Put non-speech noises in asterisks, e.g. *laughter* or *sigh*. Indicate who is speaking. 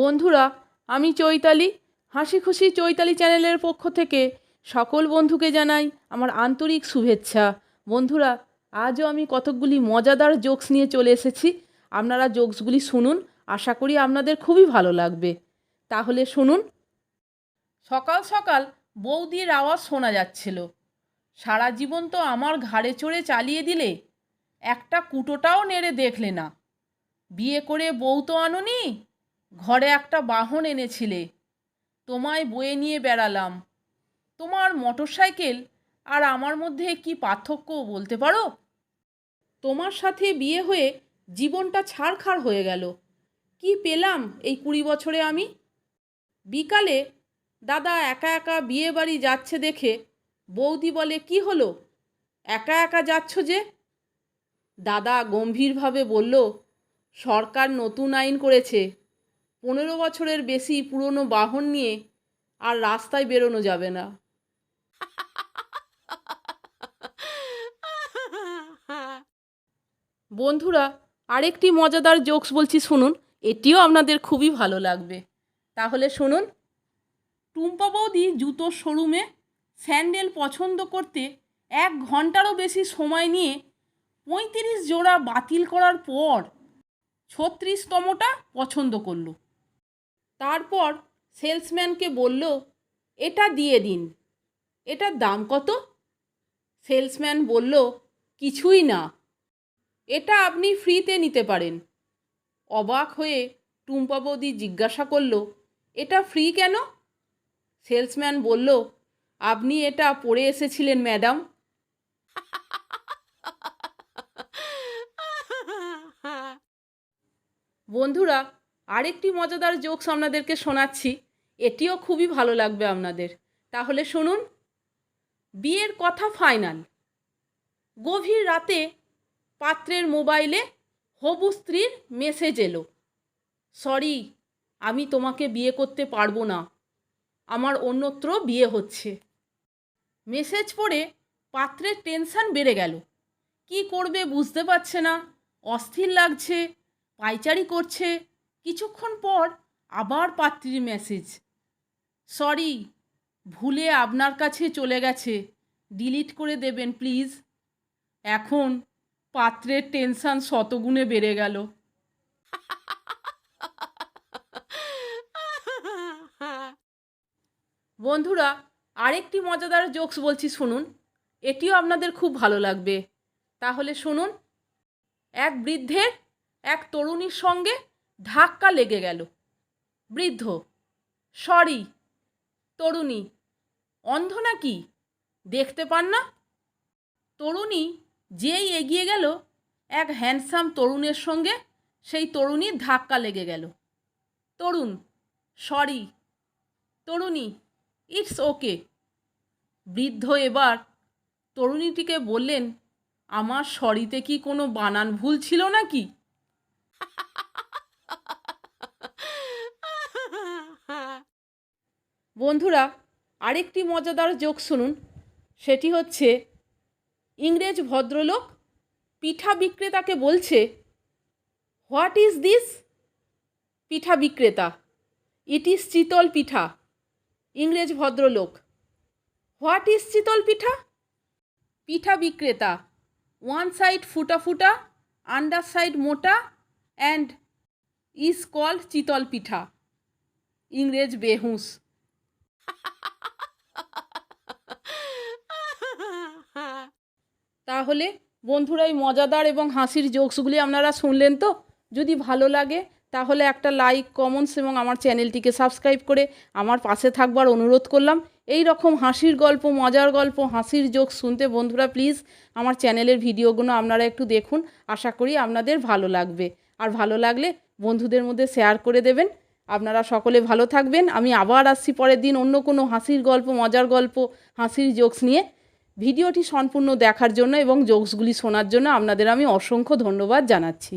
Speaker 1: বন্ধুরা, আমি চৈতালি। হাসি খুশি চৈতালি চ্যানেলের পক্ষ থেকে সকল বন্ধুকে জানাই আমার আন্তরিক শুভেচ্ছা। বন্ধুরা, আজও আমি কতকগুলি মজাদার জোকস নিয়ে চলে এসেছি। আপনারা জোকসগুলি শুনুন, আশা করি আপনাদের খুবই ভালো লাগবে। তাহলে শুনুন। সকাল সকাল বৌদির আওয়াজ শোনা যাচ্ছিল। সারা জীবন তো আমার ঘাড়ে চড়ে চালিয়ে দিলে, একটা কুটোটাও নেড়ে দেখলে না। বিয়ে করে বউ তো আনুনি ঘরে একটা বাহন এনেছিলে, তোমায় বয়ে নিয়ে বেড়ালাম। তোমার মোটরসাইকেল আর আমার মধ্যে কি পার্থক্য বলতে পারো? তোমার সাথে বিয়ে হয়ে জীবনটা ছাড়খাড় হয়ে গেল। কি পেলাম এই কুড়ি বছরে আমি? বিকালে দাদা একা একা বিয়ে বাড়ি যাচ্ছে দেখে বৌদি বলে, কি হলো? একা একা যাচ্ছ যে? দাদা গম্ভীরভাবে বলল, সরকার নতুন আইন করেছে। পনেরো বছরের বেশি পুরনো বাহন নিয়ে আর রাস্তায় বেরোনো যাবে না। বন্ধুরা, আরেকটি মজাদার জোকস বলছি, শুনুন, এটিও আপনাদের খুবই ভালো লাগবে। তাহলে শুনুন, টুম্পা বৌদি জুতোর শোরুমে স্যান্ডেল পছন্দ করতে এক ঘন্টারও বেশি সময় নিয়ে পঁয়ত্রিশ জোড়া বাতিল করার পর ছত্রিশতমটা পছন্দ করল। তারপর সেলসম্যানকে বলল এটা দিয়ে দিন। এটার দাম কত? সেলসম্যান বলল কিছুই না। এটা আপনি ফ্রিতে নিতে পারেন। অবাক হয়ে টুম্পা বৌদি জিজ্ঞাসা করল এটা ফ্রি কেন? সেলসম্যান বলল আপনি এটা পরে এসেছিলেন ম্যাডাম। *laughs* বন্ধুরা আরেকটি মজাদার জোকস আপনাদেরকে শোনাচ্ছি। এটিও খুবই ভালো লাগবে আপনাদের। তাহলে শুনুন। বিয়ের কথা ফাইনাল। গভীর রাতে পাত্রের মোবাইলে হবু স্ত্রীর মেসেজ এলো। সরি, আমি তোমাকে বিয়ে করতে পারব না। আমার অন্যত্র বিয়ে হচ্ছে। মেসেজ পড়ে পাত্রের টেনশন বেড়ে গেল। কি করবে বুঝতে পারছে না। অস্থির লাগছে, পাইচারি করছে। কিছুক্ষণ পর আবার পাত্রীর মেসেজ সরি ভুলে আপনার কাছে চলে গেছে। ডিলিট করে দেবেন প্লিজ এখন পাত্রের টেনশন শতগুণে বেড়ে গেল। বন্ধুরা, আরেকটি মজাদার জোকস বলছি, শুনুন। এটিও আপনাদের খুব ভালো লাগবে। তাহলে শুনুন, এক বৃদ্ধের এক তরুণীর সঙ্গে ধাক্কা লেগে গেল। বৃদ্ধ, সরি, তরুণী, অন্ধ নাকি? দেখতে পান না? তরুণী যেই এগিয়ে গেল, এক হ্যান্ডসাম তরুণের সঙ্গে সেই তরুণীর ধাক্কা লেগে গেল। তরুণ, সরি, তরুণী ইটস ওকে বৃদ্ধ এবার তরুণীটিকে বললেন, আমার সরিতে কি কোনো বানান ভুল ছিল নাকি? বন্ধুরা, আরেকটি মজাদার জোক শুনুন। সেটি হচ্ছে, ইংরেজ ভদ্রলোক পিঠা বিক্রেতাকে বলছে, হোয়াট ইজ দিস পিঠা বিক্রেতা? ইট ইজ চিতল পিঠা। ইংরেজ ভদ্রলোক, হোয়াট ইজ চিতল পিঠা? পিঠা বিক্রেতা, ওয়ান সাইড ফুটা ফুটা, আন্ডার সাইড মোটা, and is called chitol pitha. ইংরেজ বেহুঁস তাহলে বন্ধুরা, এই মজাদার এবং হাসির জোকসগুলি আপনারা শুনলেন তো? যদি ভালো লাগে, তাহলে একটা লাইক কমেন্টস এবং আমার চ্যানেলটিকে সাবস্ক্রাইব করে আমার পাশে থাকবার অনুরোধ করলাম। এই রকম হাসির গল্প, মজার গল্প, হাসির জোক শুনতে বন্ধুরা প্লিজ আমার চ্যানেলের ভিডিওগুলো আপনারা একটু দেখুন। আশা করি আপনাদের ভালো লাগবে। আর ভালো লাগলে বন্ধুদের মধ্যে শেয়ার করে দেবেন। আপনারা সকলে ভালো থাকবেন। আমি আবার আসছি পরের দিন অন্য কোনো হাসির গল্প, মজার গল্প, হাসির জোকস নিয়ে। ভিডিওটি সম্পূর্ণ দেখার জন্য এবং জোকসগুলি শোনার জন্য আপনাদের আমি অসংখ্য ধন্যবাদ জানাচ্ছি।